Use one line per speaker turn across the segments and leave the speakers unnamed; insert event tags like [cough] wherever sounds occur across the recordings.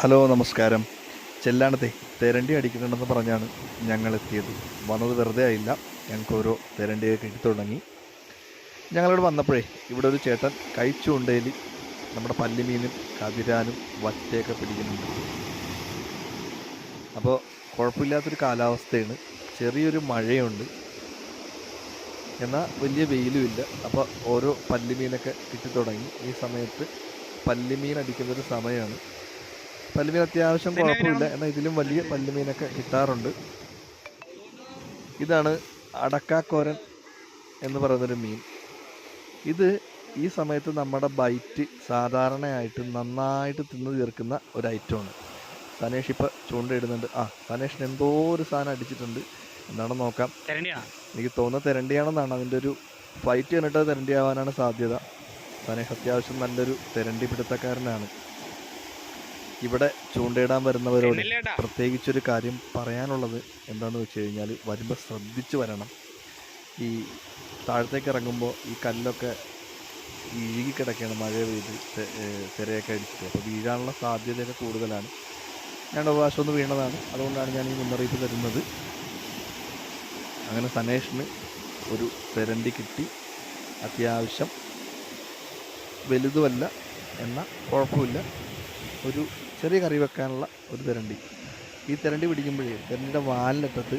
Hello നമസ്കാരം. ചെല്ലാണത്തെ തെരണ്ടി അടിക്കുന്നുണ്ടെന്ന് പറഞ്ഞാണ് ഞങ്ങൾ എത്തിയത് വന്നത് വെറുതെ ആയില്ല. ഞങ്ങൾക്ക് ഓരോ തെരണ്ടിയൊക്കെ കിട്ടി തുടങ്ങി. ഞങ്ങളിവിടെ വന്നപ്പോഴേ ഇവിടെ ഒരു ചേട്ടൻ കഴിച്ചുകൊണ്ടേൽ നമ്മുടെ പല്ലിമീനും കതിരാനും വറ്റയൊക്കെ പിടിക്കുന്നുണ്ട്. അപ്പോൾ കുഴപ്പമില്ലാത്തൊരു കാലാവസ്ഥയാണ്. ചെറിയൊരു മഴയുണ്ട്. എന്നാൽ വലിയ വെയിലുമില്ല അപ്പോൾ ഓരോ പല്ലിമീനൊക്കെ കിട്ടി തുടങ്ങി. ഈ സമയത്ത് പല്ലിമീൻ അടിക്കുന്നൊരു സമയമാണ്. പല്ലുമീൻ അത്യാവശ്യം കുഴപ്പമില്ല. എന്നാൽ ഇതിലും വലിയ പല്ലുമീനൊക്കെ കിട്ടാറുണ്ട്. ഇതാണ് അടക്കാക്കോരൻ എന്ന് പറയുന്നൊരു മീൻ. ഇത് ഈ സമയത്ത് നമ്മുടെ ബൈറ്റ് സാധാരണയായിട്ട് നന്നായിട്ട് തിന്നു തീർക്കുന്ന ഒരു ഐറ്റമാണ്. സനേഷ് ഇപ്പം ചൂണ്ടയിടുന്നുണ്ട്. ആ സനേഷിന് എന്തോ ഒരു സാധനം അടിച്ചിട്ടുണ്ട്. എന്താണെന്ന് നോക്കാം. എനിക്ക് തോന്നുന്നത് തെരണ്ടിയാണെന്നാണ്. അതിന്റെ ഒരു ഫൈറ്റ് കണ്ടിട്ട് തെരണ്ടിയാവാനാണ് സാധ്യത. സനേഷ് അത്യാവശ്യം നല്ലൊരു തെരണ്ടി പിടുത്തക്കാരനാണ് ഇവിടെ ചൂണ്ടയിടാൻ വരുന്നവരോട് പ്രത്യേകിച്ചൊരു കാര്യം പറയാനുള്ളത് എന്താണെന്ന് വെച്ച് കഴിഞ്ഞാൽ വരുമ്പോൾ ശ്രദ്ധിച്ച് വരണം. ഈ താഴത്തേക്ക് ഇറങ്ങുമ്പോൾ ഈ കല്ലൊക്കെ ഇഴുകി കിടക്കുകയാണ് മഴ പെയ്ത് തിരയൊക്കെ അടിച്ചിട്ട്. അപ്പോൾ വീഴാനുള്ള സാധ്യതയൊക്കെ കൂടുതലാണ്. ഞാൻ അവകാശം പ്രാവശ്യം ഒന്ന് വീണതാണ്. അതുകൊണ്ടാണ് ഞാൻ ഈ മുന്നറിയിപ്പ് തരുന്നത്. അങ്ങനെ സനേഷിന് ഒരു തെരണ്ടി കിട്ടി. അത്യാവശ്യം വലുതുമല്ല എന്ന കുഴപ്പമില്ല. ഒരു ചെറിയ കറി വെക്കാനുള്ള ഒരു തെരണ്ടി. ഈ തെരണ്ടി പിടിക്കുമ്പോഴേ തെരണ്ടിയുടെ വാലിനറ്റത്ത്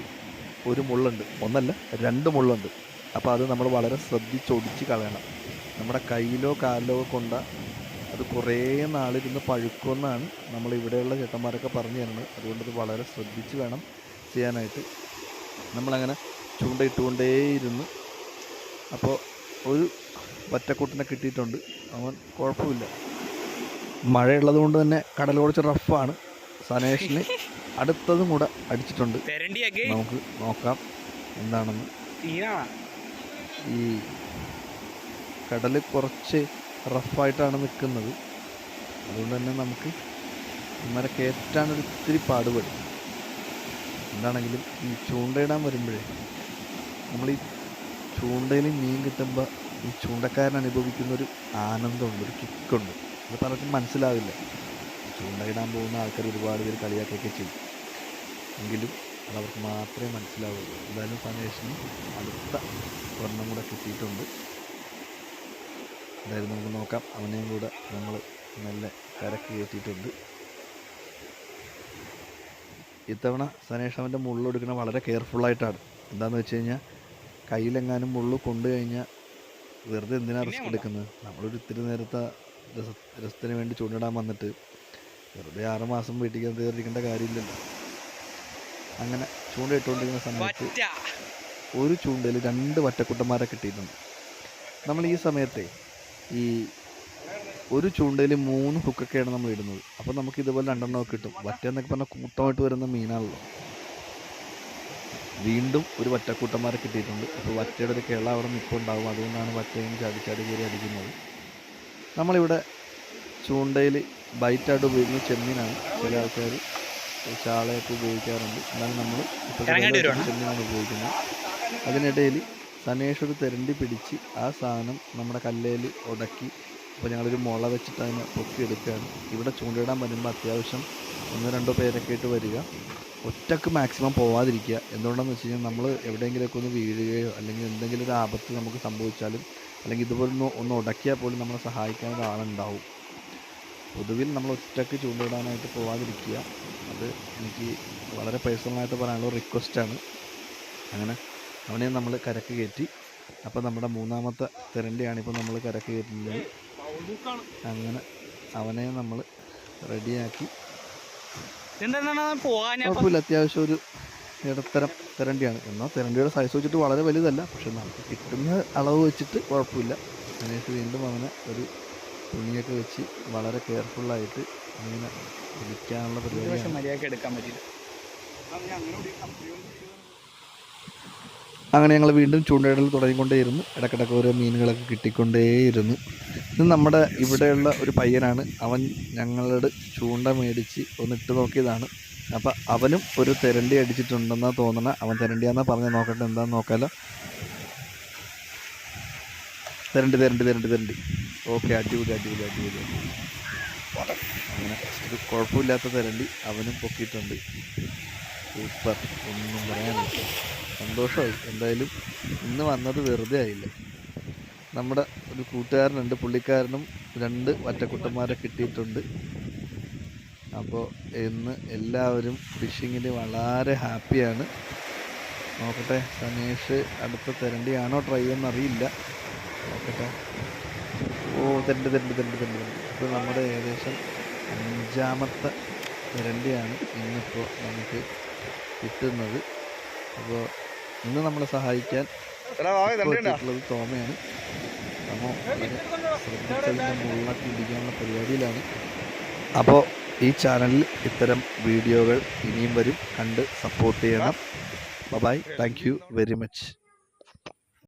ഒരു മുള്ളുണ്ട്. ഒന്നല്ല രണ്ട് മുള്ളുണ്ട്. അപ്പോൾ അത് നമ്മൾ വളരെ ശ്രദ്ധിച്ചൊടിച്ച് കളയണം. നമ്മുടെ കയ്യിലോ കാലിലോ കൊണ്ട അത് കുറേ നാളിരുന്ന് പഴുക്കുമെന്നാണ് നമ്മൾ ഇവിടെയുള്ള ചേട്ടന്മാരൊക്കെ പറഞ്ഞു തരുന്നത്. അതുകൊണ്ട് അത് വളരെ ശ്രദ്ധിച്ച് വേണം ചെയ്യാനായിട്ട്. നമ്മളങ്ങനെ ചൂണ്ടയിട്ടുകൊണ്ടേയിരുന്നു. അപ്പോൾ ഒരു വറ്റക്കൂട്ടിനെ കിട്ടിയിട്ടുണ്ട്. അവൻ കുഴപ്പമില്ല. മഴയുള്ളത് കൊണ്ട് തന്നെ കടൽ കുറച്ച് റഫാണ് സനേഷിന് [laughs] അടുത്തതും കൂടെ അടിച്ചിട്ടുണ്ട്. നമുക്ക് നോക്കാം എന്താണെന്ന്. ഈ കടൽ കുറച്ച് റഫായിട്ടാണ് നിൽക്കുന്നത്. അതുകൊണ്ട് തന്നെ നമുക്ക് ഇന്നലെ കയറ്റാനൊരു ഇത്തിരി പാടുപെടും എന്താണെങ്കിലും ഈ ചൂണ്ടയിടാൻ വരുമ്പോഴേ നമ്മൾ ഈ ചൂണ്ടയിൽ മീൻ കിട്ടുമ്പോൾ ഈ ചൂണ്ടക്കാരൻ അനുഭവിക്കുന്ന ഒരു ആനന്ദമുണ്ട് ഒരു കിക്കുണ്ട് അത് പലർക്കും മനസ്സിലാവില്ല. ചൂണ്ടയിടാൻ പോകുന്ന ആൾക്കാർ ഒരുപാട് പേര് കളിയാക്കുകയൊക്കെ ചെയ്യും. എങ്കിലും അതവർക്ക് മാത്രമേ മനസ്സിലാവുള്ളൂ. എന്തായാലും സനേഷിന് അടുത്ത ഒരെണ്ണം കൂടെ കിട്ടിയിട്ടുണ്ട്. എന്തായാലും നമുക്ക് നോക്കാം. അവനെയും കൂടെ നമ്മൾ നല്ല കരക്ക് കയറ്റിയിട്ടുണ്ട്. ഇത്തവണ സനേഷ് അവന്റെ മുള്ളെടുക്കണ വളരെ കെയർഫുള്ളായിട്ടാണ് എന്താണെന്ന് വെച്ച് കഴിഞ്ഞാൽ കയ്യിലെങ്ങാനും മുള്ളു കൊണ്ടു കഴിഞ്ഞാൽ വെറുതെ എന്തിനാണ് റിസ്ക് എടുക്കുന്നത്? നമ്മളൊരു ഇത്തിരി നേരത്തെ രസ രസത്തിന് വേണ്ടി ചൂണ്ടിടാൻ വന്നിട്ട് വെറുതെ ആറ് മാസം വീട്ടിൽ കയറിയിരിക്കേണ്ട കാര്യമില്ലല്ലോ. അങ്ങനെ ചൂണ്ടയിട്ടുകൊണ്ടിരിക്കുന്ന സമയത്ത് ഒരു ചൂണ്ടയിൽ രണ്ട് വറ്റക്കുട്ടന്മാരെ കിട്ടിയിട്ടുണ്ട്. നമ്മൾ ഈ സമയത്തെ ഈ ഒരു ചൂണ്ടയിൽ മൂന്ന് ഹുക്കൊക്കെയാണ് നമ്മൾ ഇടുന്നത്. അപ്പോൾ നമുക്ക് ഇതുപോലെ രണ്ടെണ്ണമൊക്കെ കിട്ടും. വറ്റ എന്നൊക്കെ പറഞ്ഞാൽ കൂട്ടമായിട്ട് വരുന്ന മീനാണല്ലോ. വീണ്ടും ഒരു വറ്റക്കൂട്ടന്മാരെ കിട്ടിയിട്ടുണ്ട്. അപ്പോൾ വറ്റയുടെ ഒരു കിള അവിടെ നിൽപ്പുണ്ടാവും അതുകൊണ്ടാണ് വറ്റയും ചാടി ചാടി കയറി അടിക്കുന്നത്. നമ്മളിവിടെ ചൂണ്ടയിൽ ബൈറ്റായിട്ട് ഉപയോഗിക്കുന്ന ചെമ്മീനാണ് ചില ആൾക്കാർ ചാളയൊക്കെ ഉപയോഗിക്കാറുണ്ട്. എന്നാലും നമ്മൾ. ചെമ്മീനാണ് ഉപയോഗിക്കുന്നത്. അതിനിടയിൽ സനേഷ് ഒരു തെരണ്ടി പിടിച്ച് ആ സാധനം നമ്മുടെ കല്ലേൽ ഉടക്കി അപ്പോൾ ഞങ്ങളൊരു മുള വെച്ചിട്ട് അതിനെ പൊക്കിയെടുക്കുകയാണ്. ഇവിടെ ചൂണ്ടയിടാൻ വരുമ്പോൾ അത്യാവശ്യം ഒന്ന് രണ്ടോ പേരൊക്കെ ആയിട്ട് വരിക. ഒറ്റയ്ക്ക് മാക്സിമം പോവാതിരിക്കുക. എന്തുകൊണ്ടാണെന്ന് വെച്ച് കഴിഞ്ഞാൽ നമ്മൾ എവിടെയെങ്കിലുമൊക്കെ ഒന്ന് വീഴുകയോ അല്ലെങ്കിൽ എന്തെങ്കിലും ഒരു ആപത്ത് നമുക്ക് സംഭവിച്ചാലും അല്ലെങ്കിൽ ഇതുപോലെ ഒന്ന് ഒന്ന് ഉടക്കിയാൽ പോലും നമ്മളെ സഹായിക്കാൻ ഒരാളുണ്ടാവും. പൊതുവിൽ നമ്മൾ ഒറ്റയ്ക്ക് ചൂണ്ടിടാനായിട്ട് പോവാതിരിക്കുക. അത് എനിക്ക് വളരെ പേഴ്സണലായിട്ട് പറയാനുള്ള റിക്വസ്റ്റാണ് അങ്ങനെ അവനെ നമ്മൾ കരക്ക് കയറ്റി. അപ്പോൾ നമ്മുടെ മൂന്നാമത്തെ തിരണ്ടിയാണ് ഇപ്പോൾ നമ്മൾ കരക്ക് കയറ്റുന്നത്. അങ്ങനെ അവനെ നമ്മൾ റെഡിയാക്കി കുഴപ്പമില്ല. അത്യാവശ്യം ഒരു ഇടത്തരം തെരണ്ടിയാണ്. എന്നാൽ തെരണ്ടിയുടെ സൈസ് വെച്ചിട്ട് വളരെ വലുതല്ല. പക്ഷെ നമുക്ക് കിട്ടുന്ന അളവ് വെച്ചിട്ട് കുഴപ്പമില്ല. അതിനേക്ക് വീണ്ടും അങ്ങനെ ഒരു തുണിയൊക്കെ വെച്ച് വളരെ കെയർഫുള്ളായിട്ട് ഇങ്ങനെ പിടിക്കാനുള്ള പരിപാടി
മര്യാദയ്ക്ക് എടുക്കാൻ പറ്റില്ല
അങ്ങനെ ഞങ്ങൾ വീണ്ടും ചൂണ്ടയിടൽ തുടങ്ങിക്കൊണ്ടേയിരുന്നു. ഇടയ്ക്കിടയ്ക്ക് ഓരോ മീനുകളൊക്കെ കിട്ടിക്കൊണ്ടേയിരുന്നു. ഇത് നമ്മുടെ ഇവിടെയുള്ള ഒരു പയ്യനാണ്. അവൻ ഞങ്ങളുടെ ചൂണ്ട മേടിച്ച് ഒന്ന് ഇട്ട് നോക്കിയതാണ്. അപ്പോൾ അവനും ഒരു തെരണ്ടി അടിച്ചിട്ടുണ്ടെന്നാണ് തോന്നണ. അവൻ തെരണ്ടിയാന്നാ പറഞ്ഞ് നോക്കട്ടെ എന്താണെന്ന് നോക്കാലോ. തെരണ്ടി തെരണ്ടി തെരണ്ടി തെരണ്ടി. ഓക്കെ അടിപൊളി അടിപൊളി അടിപൊളി. അങ്ങനെ ഒരു കുഴപ്പമില്ലാത്ത തെരണ്ടി അവനും പൊക്കിയിട്ടുണ്ട്. സൂപ്പർ. ഒന്നും പറയാനില്ല. സന്തോഷമായി. എന്തായാലും ഇന്ന് വന്നത് വെറുതെ ആയില്ല. നമ്മുടെ ഒരു കൂട്ടുകാരനുണ്ട് പുള്ളിക്കാരനും രണ്ട് വറ്റക്കുട്ടന്മാരെ കിട്ടിയിട്ടുണ്ട്. അപ്പോൾ ഇന്ന് എല്ലാവരും ഫിഷിങ്ങിന് വളരെ ഹാപ്പിയാണ് നോക്കട്ടെ സനീഷ് അടുത്ത തെരണ്ടിയാണോ ട്രൈ ചെയ്യുന്നറിയില്ല നോക്കട്ടെ. ഓ തെരണ്ട് തെരണ്ട് തെരണ്ട് തെരണ്ട്. ഇത് നമ്മുടെ ഏകദേശം അഞ്ചാമത്തെ തെരണ്ടിയാണ് ഇന്നിപ്പോൾ നമുക്ക് കിട്ടുന്നത്. അപ്പോൾ ഇന്ന് നമ്മളെ സഹായിക്കാൻ ഇപ്പോൾ എത്തിയിട്ടുള്ളത് തോമയാണ്. തോമ വളരെ ശ്രദ്ധിച്ചതിന്റെ മുള്ളൊക്കെ ഇടിക്കാനുള്ള പരിപാടിയിലാണ്. അപ്പോൾ ഈ ചാനലിൽ ഇത്തരം വീഡിയോകൾ ഇനിയും വരും. കണ്ട് സപ്പോർട്ട് ചെയ്യണം. Bye thank you very much